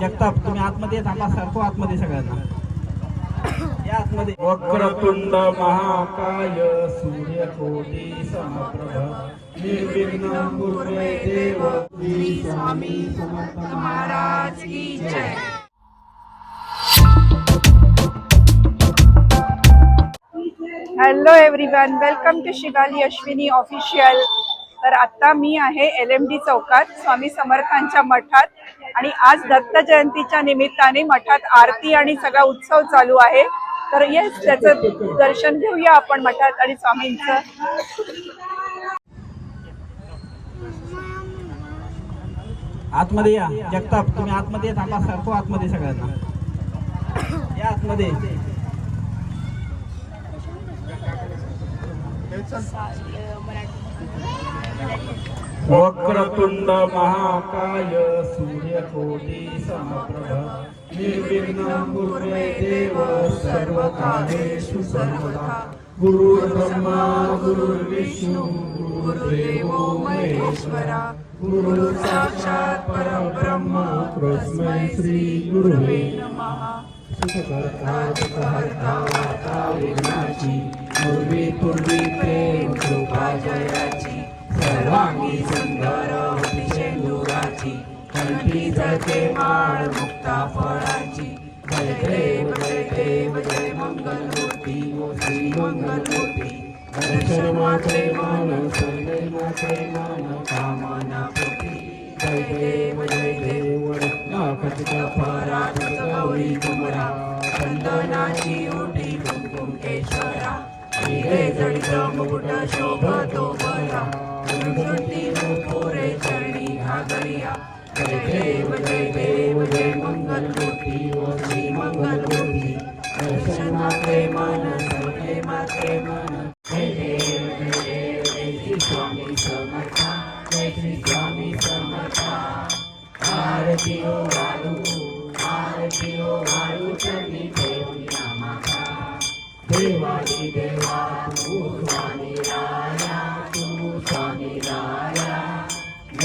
जगताप तुम्ही आतमध्ये थांबा सारखो आतमध्ये सगळ्यांना. या आतमध्ये. वक्रतुंड महाकाय सूर्यकोटी समप्रभ. निर्विघ्न कुर्मे देव श्री स्वामी समर्थ महाराज की जय. Hello everyone welcome to Shivali Ashwini official तर आत्ता मी आहे एल एम डी चौकात स्वामी समर्थांच्या मठात. आणि आज दत्त जयंतीच्या निमित्ताने मठात आरती आणि सगळा उत्सव चालू आहे. तर येस त्याचं दर्शन घेऊया आपण मठात आणि स्वामींचं. आतमध्ये या. जगताप तुम्ही आतमध्ये थांबा सरतो आतमध्ये सगळ्यांना. या आतमध्ये. वक्रतुंड महाकाय सूर्यकोटी समप्रभ निर्विघ्न कुर्मे देव सर्वकार्येषु सर्वदा। गुरुर्ब्रह्मा गुरुर्विष्णु गुरुर्देवो महेश्वरा। गुरु साक्षात परब्रह्म तस्मै श्री गुरुवे नमः। सुखकर्ता सुखहर्ता वार्ता विघ्नाची पूर्वी पूर्वी प्रेम कृपा जयाची. सर्वांगी सुंदर होती शेंदुराची. कंठी जळते माळ मुक्ता फळाची. जय देव जय देव जय मंगल मूर्ती श्री मंगल मूर्ती दर्शन मात्रे मन सर्वे मात्रे मन कामना पूर्ती जय देव जय देव खचित परात गौरी कुमरा चंदनाची उठी केशरा. हिरे जडित मुकुट शोभतो बरा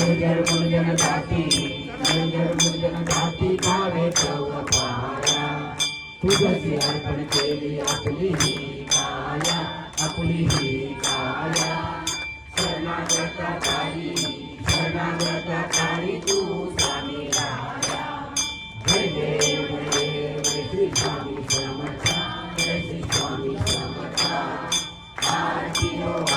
निर्जर मुर्जन जाती निर्जर मुर्जन जाती भावे चौक पाया। तुझी अर्पण केली आपली ही काया आपली ही काया। शरणागताकारी शरणागताकारी तू स्वामी राया। जय देव देव श्री स्वामी समर्था श्री स्वामी समर्था। आरती हो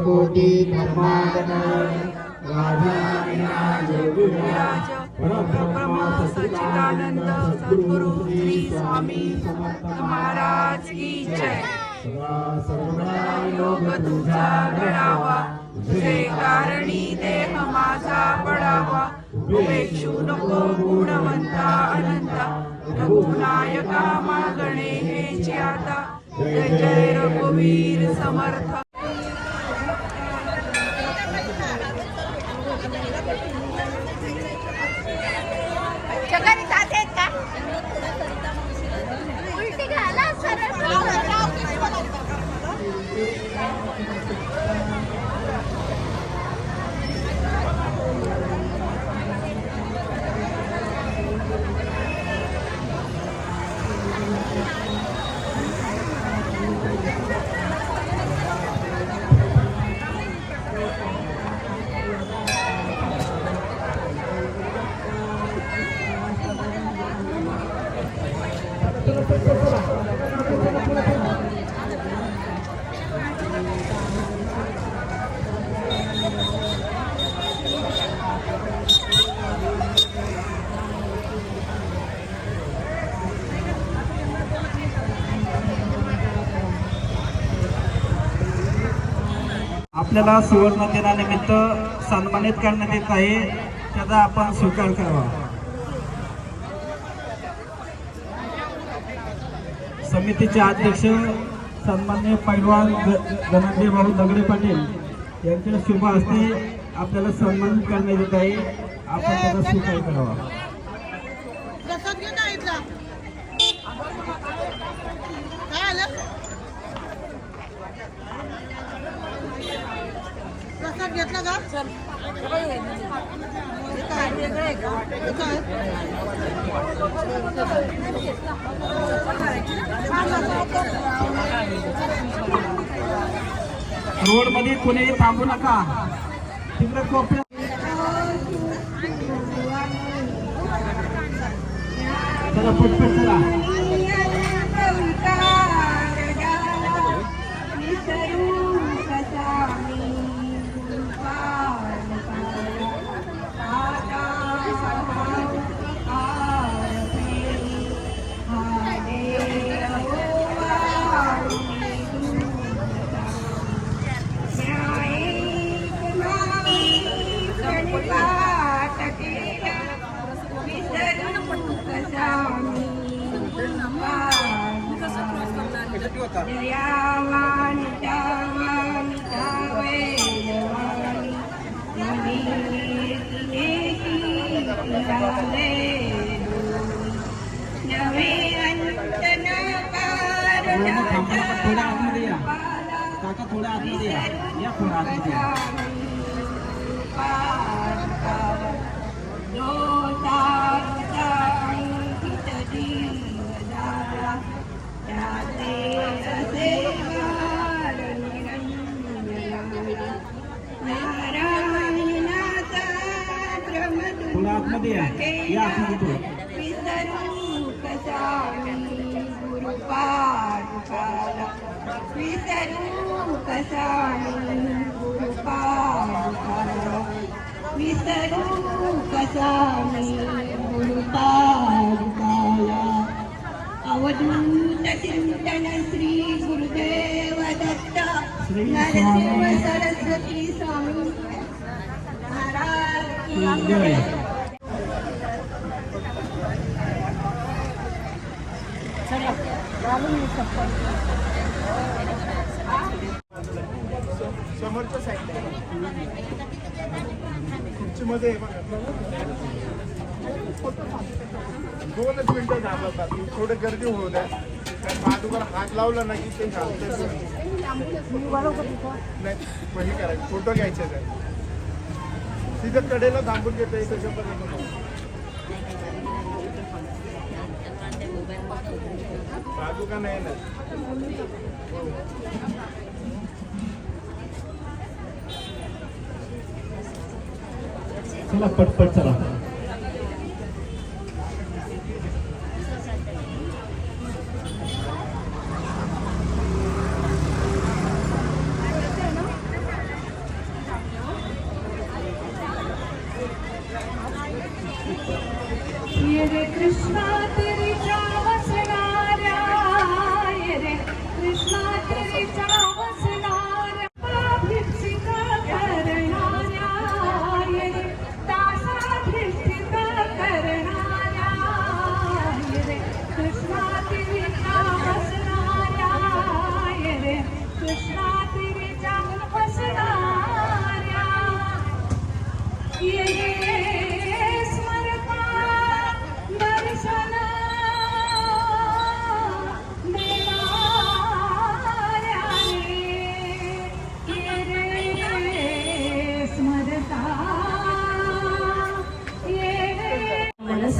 अनंत कोटी ब्रह्मांड परब्रह्म सच्चिदानंद सद्गुरु श्री स्वामी समर्थ महाराज की जय. योग तुझा घडावा तुझे कारणी देह माझा पडावा. उपेक्षू नको गुणवंता अनंता रघुनायका मागणे हे आता. जय जय रघुवीर समर्थ आपल्याला सुवर्ण दिनानिमित्त सन्मानित करण्यात येत आहे. त्याचा आपण स्वीकार करावा. समितीचे अध्यक्ष सन्मान्य पैलवान धनंजय भाऊ दगडे पाटील यांच्या शुभ हस्ते आपल्याला सन्मानित करण्यात येत आहे. आपण त्याचा स्वीकार करावा. प्रसाद घेतला का? रोडमध्ये कोणी थांबू नका. तिकडे कोपऱ्या चला पटपट चला. थोड्या आतमध्ये या काका थोड्या आतमध्ये या या थोड्या आतमध्ये या. अवधूत चिंतन श्री गुरुदेव दत्त. नरसिंह सरस्वती स्वामी. महाराज समोरच्या साईडला खुर्चीमध्ये दोनच मिनटं थांबा थोडं गर्दी होऊ द्या. कारण पादुकाला हात लावला ना की ते घालते नाही मग हे करायचं फोटो घ्यायचे आहे तिथं कडेला थांबून घेतो त्याच्या पर्यंत का नाही ना. हो. चला पटपट चला. रे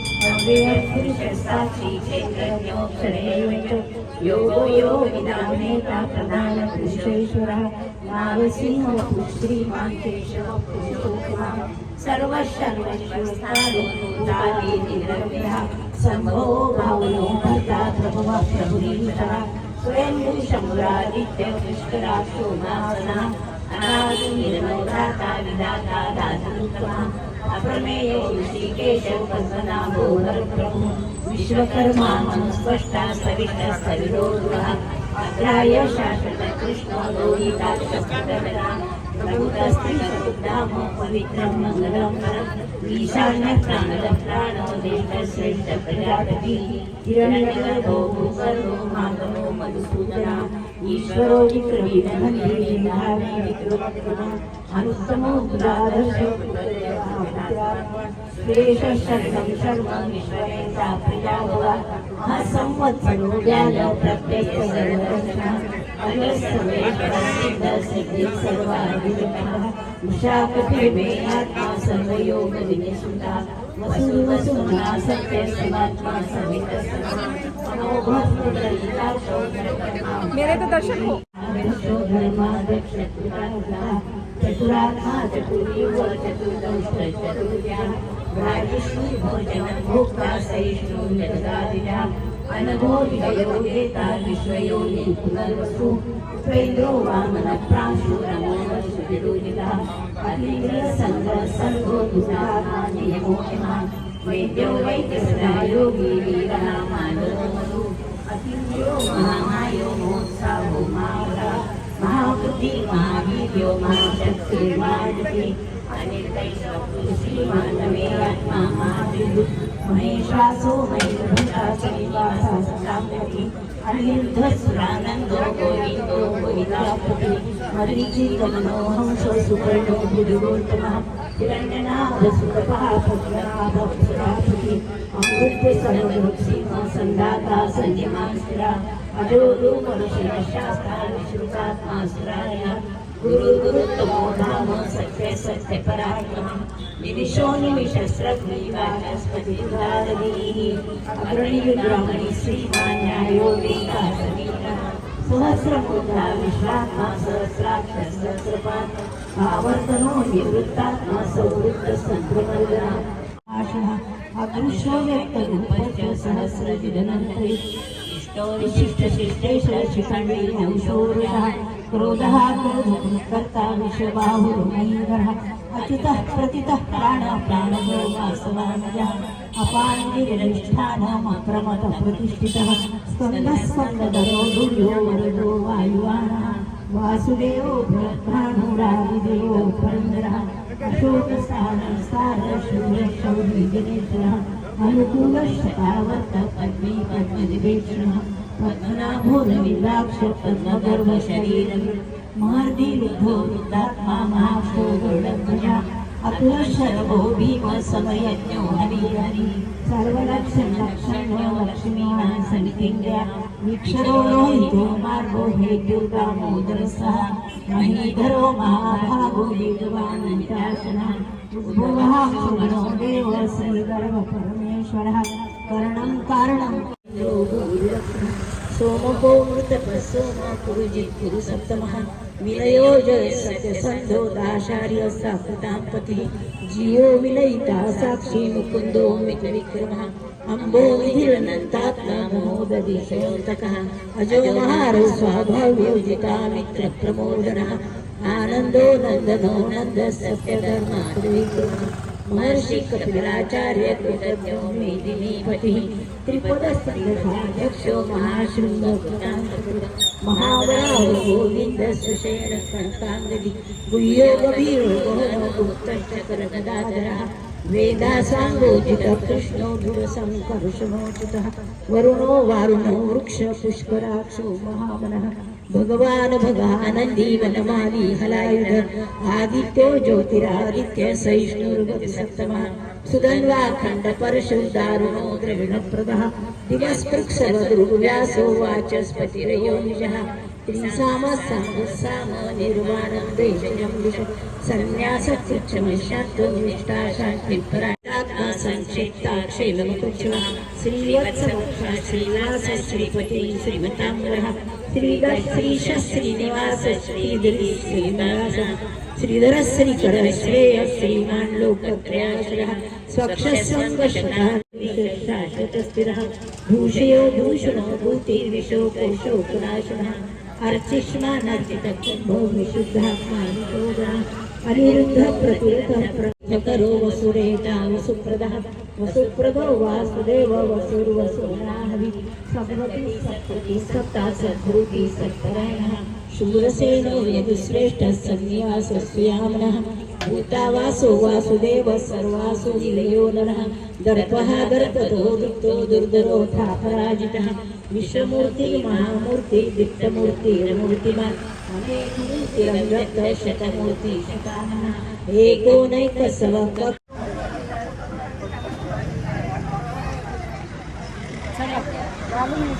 योगो योगिनामेता प्रधानपुरुषेश्वरः नारसिंहः श्रीमान् केशवः पुरुषोत्तमः निरव्यः सम्भो भावनो भर्ता प्रभवः शम्भुरादित्य विधाता दातुत्तमः अप्रमेयो ऋषिकेश पद्मनाभो नरप्रभु विश्वकर्मा मनुस्पष्टा सविष्टा सविरोधुरः अग्राय शाश्वत कृष्णो लोहिता पवित्रं मङ्गलं परम् ईशान्य प्राणो देवश्रेष्ठ प्रजापति हिरण्यगर्भो भूगर्भो माधवो मधुसूदना ईश्वरो विक्रमीणमन्ये नामे विक्रमक्रमः अनुत्तमो गुणादर्शो श्रेष्ठशरणं शर्म विश्वरेता सर्वयोग विनिसुता वसु वसुना सत्य सवित मेरे तो दर्शन हो। आदर्शो विश्वयोनि पुनर्वसु त्वैन्द्रो वामन नियमो वेद्यो वैद्यसदा योगी वीरः मानवो मधु अतिन्द्रो महामायो मोत्साहो मावरा महाबुद्धि महावीर्यो महाशक्तिर्माजति अनिर्दैशो तुलसी मानवे आत्मा महाविदु महेशासो महेशभूता सविवासा सताम्यति अनिर्धसुरानन्दो गोविन्दो गोविन्दापति मरीचितमनो हंसो सुपर्णो बुधुरोत्तमः हिरण्यनाथ सुतपः पद्मनाभसुरापति सन्दाता गुरु गुरुत्तमो धाम सत्य सत्य पराक्रम निविशो निविशस्रग्रीवाचस्पति अग्रणी श्रीमान्यायो समीरा सहस्रमुद्रा विश्वात्मा सहस्राक्ष आवर्तनो निवृत्तात्मा संवृत्त संक्रमर्गना आशः अदृश्यो व्यक्तरूपस्य क्रोधः क्रोधकर्ता विषबाहुर्महीधरः अच्युतः प्रतितः प्राणः प्राणभो वासवानजः अपानिर्निष्ठानम् प्रतिष्ठितः स्कन्दः दुर्यो वासुदेव भानुरामदेव पुरंदरा अशोक स्थान स्थान शूर शौरी शूरशौरी अनुकूल शतावर्त पद्मी पद्मनिवेक्षणः पद्मनाभो पद्मगर्भ पद्मगर्भशरीरम् महर्दि रुद्धो रुद्धात्मा महाक्षो गरुडध्वजा अतुलशरभो भीम समयज्ञो हरिहरि सर्वलक्षणलक्षण्यो लक्ष्मीना समितिङ्ग्या विक्षरो रोहितो मार्गो हेतुर्दामोदरसः महीधरो महाभागो वेगवानन्त्यासनः उद्भवः सुगणो देव श्रीगर्भ परमेश्वरः। करणं कारणं। सोमको मृतपसोम गुरुसप्तमः कुरु विलयो जय सत्यसन्धो दाशार्य साकृतां पतिः जियो विलयिता साक्षी मुकुन्दो मितविक्रमः अम्बो विधिरनन्तात्मनोदधिशयोन्तकः अजो महारो स्वाभाव्योजिता मित्रप्रमोदनः आनन्दो नन्दनो नन्द सत्यधर्माद्विक्रमः महर्षि कपिलाचार्य कृतज्ञो मेदिनीपतिः। त्रिपदस्कन्धाध्यक्षो महाशृङ्गकृतान्तकृत महावराहो गोविन्द सुषेण कनकाङ्गदि गुह्यो कृष्णो ध्रुवसङ्कर्षणोचितः वरुणो वारुणो वृक्ष पुष्कराक्षो महामनः भगवान् भगानंदी वनमाली हलायुध आदित्यो ज्योतिरादित्य सहिष्णुर्गति सप्तमः सुधन्वाखण्ड परशु दारुणो द्रविणप्रदः दिवस्पृक्षवद्रुव्यासो वाचस्पतिरयो निजः त्रिसाम साम निर्वाणं देशजं विष सन्न्यासकृच्छमशात्वं शान्तिपरा शान्तिपरात्मा संक्षिप्ताक्षेलमकुचला श्रीवत्समुखा श्रीवास श्रीपती श्रीमतांबरः श्रीधर श्रीश श्रीनिवास श्रीधरी श्रीनिवास श्रीधर श्रीकर श्रेय श्रीमान लोकत्रयाश्रयः स्वक्षसङ्गशता शाश्वतस्थिरः भूषयो भूषणो भूतिर्विशोको शोकनाशनः अर्चिष्मानर्चितकुम्भो विशुद्धात्मानिशोधः अनिरुद्ध प्रतिरुधः प्रकरो वसुरेता वसुप्रदः वसुप्रदो वासुदेव वसुर्वसुराहवि सप्तति सप्तति सप्ता सद्भूति सत्परायणः शूरसेनो यदुश्रेष्ठः सन्न्यासस्यामनः भूतावासो वासुदेव सर्वासु निलयो नरः दर्पः दर्पतो दुःखो दुर्धरो पराजितः विश्वमूर्ति महामूर्ति दिक्तमूर्तिरमूर्तिमान् अनेकमूर्तिरव्यक्त शतमूर्ती शतानः एकोनैकसवक चला. घालून ये